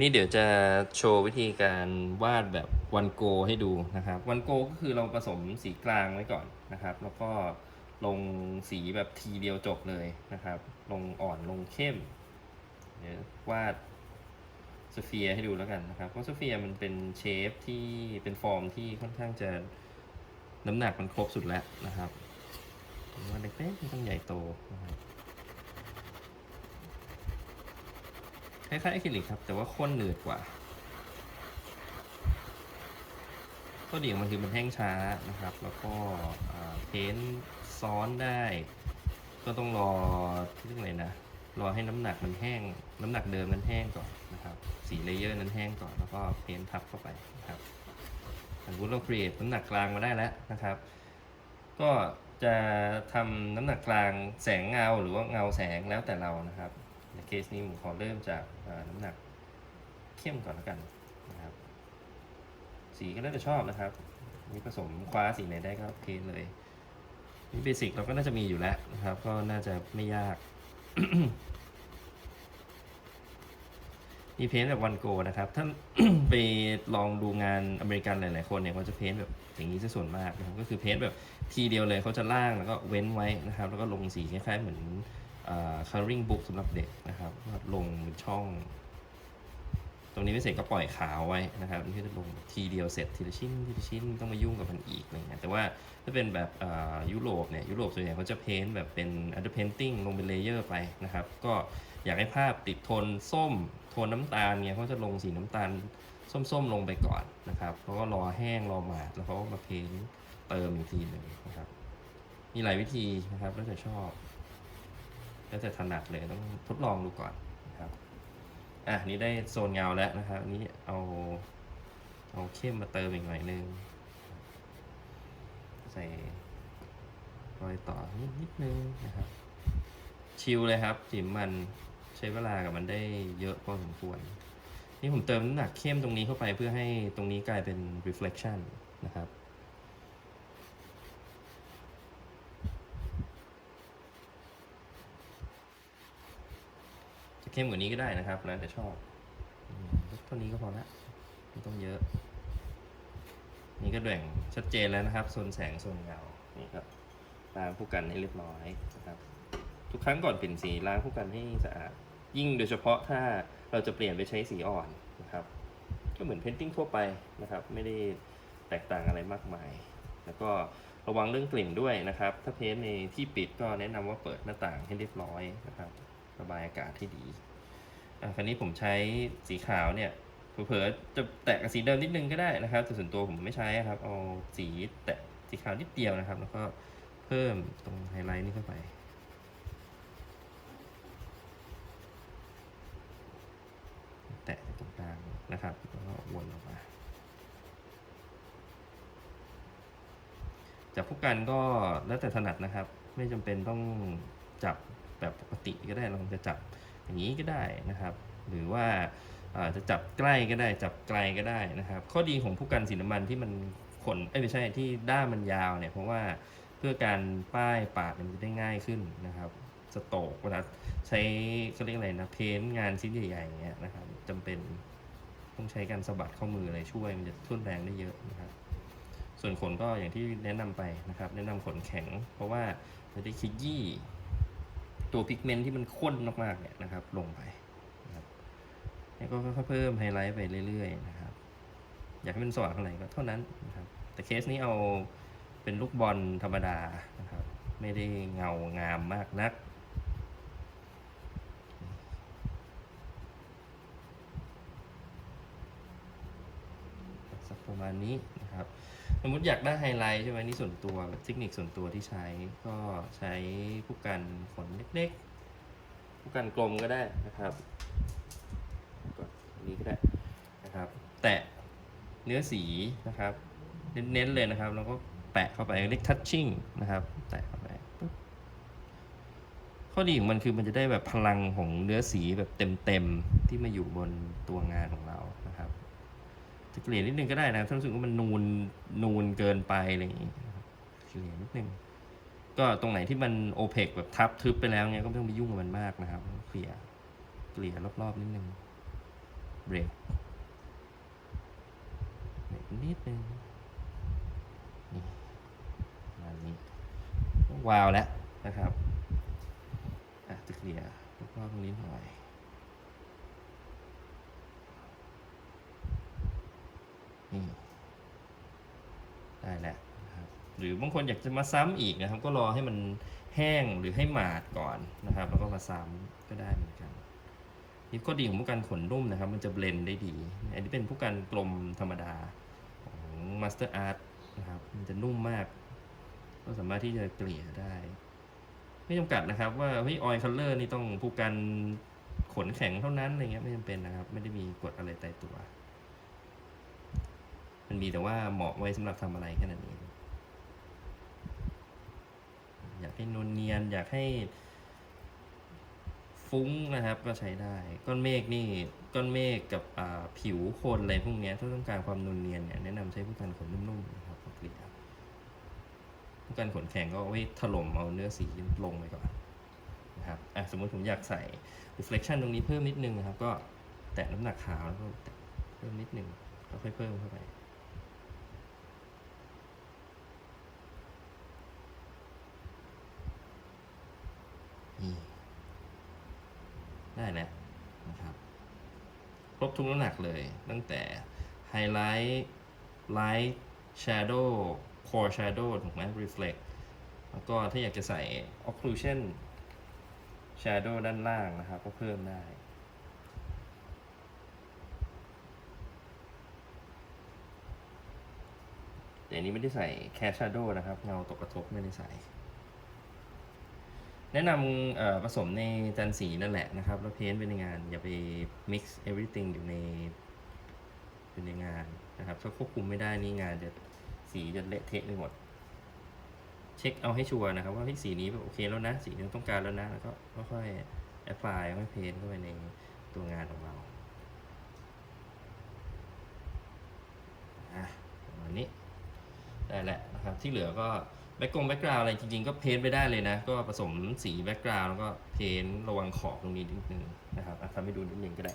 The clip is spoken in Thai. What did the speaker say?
นี่เดี๋ยวจะโชว์วิธีการวาดแบบวันโกให้ดูนะครับ วันโกก็คือเราผสมสีกลางไว้ก่อนนะครับ แล้วก็ลงสีแบบทีเดียวจบเลยนะครับ ลงอ่อนลงเข้มเดี๋ยววาดสเฟียร์ให้ดูแล้วกันนะครับ เพราะสเฟียร์มันเป็นเชฟที่เป็นฟอร์มที่ค่อนข้างจะน้ำหนักมันครบสุดแล้วนะครับมว่าเล็กๆไม่ต้องใหญ่โตนะครับ คล้ายๆอะคริลิกครับ แต่ว่าข้นหนืดกว่าข้อดีของมันคือมันแห้งช้านะครับ แล้วก็เพ้นซ้อนได้ ก็ต้องรอเรื่องอะไรนะ รอให้น้ำหนักมันแห้ง น้ำหนักเดิมนั้นแห้งก่อนนะครับสีเลเยอร์นั้นแห้งก่อนแล้วก็เพ้นทับเข้าไปนะครับสมมติเรา create น้ำหนักกลางมาได้แล้วนะครับ ก็จะทำน้ำหนักกลางแสงเงาหรือว่าเงาแสงแล้วแต่เรานะครับ ในเคสนี้ผมขอเริ่มจากน้ำหนักเข้มก่อนแล้วกันนะครับ สีก็แล้วแต่ชอบนะครับนี่ผสมคว้าสีไหนได้ก็โอเคเลยนี่เบสิกเราก็น่าจะมีอยู่แล้วนะครับ ก็น่าจะไม่ยากมีเพ้นแบบวันโกนะครับ ถ้าไปลองดูงานอเมริกันหลาย ๆ คนเนี่ยเขาจะเพ้นแบบอย่างนี้ซะส่วนมากนะครับ ก็คือเพ้นแบบทีเดียวเลยเขาจะล่างแล้วก็เว้นไว้นะครับ แล้วก็ลงสีคล้าย ๆ เหมือน coloring book สำหรับเด็กนะครับลงเป็นช่อง ตรงนี้ไม่เสร็จก็ปล่อยขาวไว้นะครับนี่จะลงทีเดียวเสร็จทีละชิ้นทีละชิ้นต้องมายุ่งกับมันอีกอะไรเงี้ยแต่ว่าถ้าเป็นแบบอ่ายุโรปเนี่ยยุโรปส่วนใหญ่เขาจะเพ้นแบบเป็น under painting ลงเป็นเลเยอร์ไปนะครับ ก็อยากให้ภาพติดโทนส้มโทนน้ำตาลเนี่ยเขาจะลงสีน้ำตาลส้มๆลงไปก่อนนะครับเขาก็รอแห้งรอหมาดแล้วเขาก็มาเพ้นเติมอีกทีหนึ่งนะครับ มีหลายวิธีนะครับแล้วแต่ชอบ แล้วแต่ถนัดเลยต้องทดลองดูก่อนนะครับอะนี่ได้โซนเงาแล้วนะครับนนี้เอาเอาเข้มมาเติมอีกหน่อยนึงใส่รอยต่อนิดนิดนึงนะครับ ชิลเลยครับจิ๋มมันใช้เวลากับมันได้เยอะพอสมควร นี่ผมเติมน้ำหนักเข้มตรงนี้เข้าไปเพื่อให้ตรงนี้กลายเป็น reflection นะครับ เข้มกว่านี้ก็ได้นะครับ แล้วแต่ชอบเท่านี้ก็พอละไม่ต้องเยอะ นี่ก็แบ่งชัดเจนแล้วนะครับโซนแสงโซนเงานี่ครับล้างผู้กันให้เรียบร้อยนะครับทุกครั้งก่อนเปลี่ยนสีล้างผู้กันให้สะอาด ยิ่งโดยเฉพาะถ้าเราจะเปลี่ยนไปใช้สีอ่อนนะครับ ก็เหมือนเพนติ้งทั่วไปนะครับ ไม่ได้แตกต่างอะไรมากมาย แล้วก็ระวังเรื่องกลิ่นด้วยนะครับ ถ้าเพ้นท์ในที่ปิดก็แนะนำว่าเปิดหน้าต่างให้เรียบร้อยนะครับ ระบายอากาศให้ดี อะคราวนี้ผมใช้สีขาวเนี่ยเผลอๆจะแตะกับสีเดิมนิดนึงก็ได้นะครับ แต่ส่วนตัวผมไม่ใช้ครับ เอาสีแตะสีขาวนิดเดียวนะครับ แล้วก็เพิ่มตรงไฮไลท์นี่เข้าไปแตะตรงกลางนะครับ แล้วก็วนออกมาจับผู้กันก็แล้วแต่ถนัดนะครับ ไม่จำเป็นต้องจับ แบบปกติก็ได้เราจะจับอย่างนี้ก็ได้นะครับ หรือว่าจะจับใกล้ก็ได้จับไกลก็ได้นะครับ ข้อดีของผู้กันสีน้ำมันที่มันขนไม่ใช่ที่ด้ามมันยาวเนี่ยเพราะว่าเพื่อการป้ายปาดมันจะได้ง่ายขึ้นนะครับสโตกเวลาใช้เขาเรียกอะไรนะเพ้นงานชิ้นใหญ่ๆอย่างเงี้ยนะครับจำเป็นต้องใช้การสะบัดข้อมืออะไรช่วยมันจะทุ่นแรงได้เยอะนะครับ ส่วนขนก็อย่างที่แนะนำไปนะครับ แนะนำขนแข็ง เพราะว่าจะได้ขยี้ ตัวพิกเมนต์ที่มันข้นมากๆเนี่ยนะครับ ลงไปนะครับแล้วก็ค่อยๆเพิ่มไฮไลท์ไปเรื่อยๆนะครับ อยากให้มันสว่างเท่าไหร่ก็เท่านั้นนะครับ แต่เคสนี้เอาเป็นลูกบอลธรรมดานะครับ ไม่ได้เงางามมากนัก สักประมาณนี้นะครับ สมมติอยากได้ไฮไลท์ใช่ไหมนี่ส่วนตัวเทคนิคส่วนตัวที่ใช้ก็ใช้ผู้กันขนเล็กๆผู้กันกลมก็ได้นะครับกดอันนี้ก็ได้นะครับ แตะเนื้อสีนะครับ เน้นๆเลยนะครับ แล้วก็แปะเข้าไปเรียกทัชชิ่งนะครับ แตะเข้าไปปุ๊บข้อดีของมันคือมันจะได้แบบพลังของเนื้อสีแบบเต็มๆ ที่มาอยู่บนตัวงานของเรานะครับ จะเกลี่ยนิดนึงก็ได้นะถ้ารู้สึกว่ามันนูนนูนเกินไปอะไรอย่างงี้เกลี่ยนิดนึงก็ตรงไหนที่มันโอเพกแบบทับทึบไปแล้วเงี้ยก็ไม่ต้องไปยุ่งกับมันมากนะครับเกลี่ยเกลี่ยรอบๆนิดนึงเบรกเบรกนิดนึงนี่มาณนี้วาวแล้วนะครับอะจะเคลียร์ลูกว่าวตรงนี้หน่อย นี่ได้แล้วนะครับหรือบางคนอยากจะมาซ้ำอีกนะครับ ก็รอให้มันแห้งหรือให้หมาดก่อนนะครับ แล้วก็มาซ้ำก็ได้เหมือนกันนี่ก็ดีของผู้กันขนนุ่มนะครับ มันจะเบลนได้ดี อันนี้เป็นผู้กันกลมธรรมดาของ Master Art นะครับ มันจะนุ่มมาก ก็สามารถที่จะเกลี่ยได้ ไม่จำกัดนะครับ ว่าเฮ้ยออยคัลเลอร์นี่ต้องผู้กันขนแข็งเท่านั้นอะไรเงี้ยไม่จำเป็นนะครับ ไม่ได้มีกฎอะไรตายตัว มันมีแต่ว่าเหมาะไว้สำหรับทำอะไรแค่นั้นเอง อยากให้นวลเนียน อยากให้ ฟุ้งนะครับก็ใช้ได้ ก้อนเมฆนี่ก้อนเมฆกับผิวโคนอะไรพวกนี้ถ้าต้องการความนวลเนียนเนี่ยแนะนำใช้ผู้กันขนนุ่มๆนะครับเกลี่ยผู้กันขนแข็งก็เอาไว้ถล่มเอาเนื้อสีลงไปก่อนนะครับอะสมมติผมอยากใส่ reflection ตรงนี้เพิ่มนิดนึงนะครับ ก็แตะน้ำหนักขาวแล้วก็แตะเพิ่มนิดนึงแล้วค่อยเพิ่มเข้าไป ได้แล้วนะครับ ครบทุกน้ำหนักเลย ตั้งแต่ไฮไลท์ไลท์แชโดว์คอร์แชโดว์ถูกไหม reflect แล้วก็ถ้าอยากจะใส่ occlusion shadow ด้านล่างนะครับ ก็เพิ่มได้แต่นี้ไม่ได้ใส่ cast shadow นะครับ เงาตกกระทบไม่ได้ใส่ แนะนำผสมในจานสีนั่นแหละนะครับ แล้วเพ้นท์ไปในงาน อย่าไป mix everything อยู่ในอยู่ในงานนะครับถ้าควบคุมไม่ได้นี่งานจะสีจะเละเทะไปหมด เช็คเอาให้ชัวร์นะครับ ว่าสีนี้แบบโอเคแล้วนะ สีนี้ต้องการแล้วนะ แล้วก็ค่อยๆ apply ค่อยเพ้นท์เข้าไปในตัวงานของเราอะประมาณนี้ได้แหละนะครับที่เหลือก็ แบ็กกงแบ็กกราวอะไรจริงๆ ก็เพ้นท์ไปได้เลยนะ ก็ผสมสีแบ็กกราวแล้วก็เพ้นท์ระวังขอบตรงนี้นิดนึงนะครับอะทำให้ดูนิดนึงก็ได้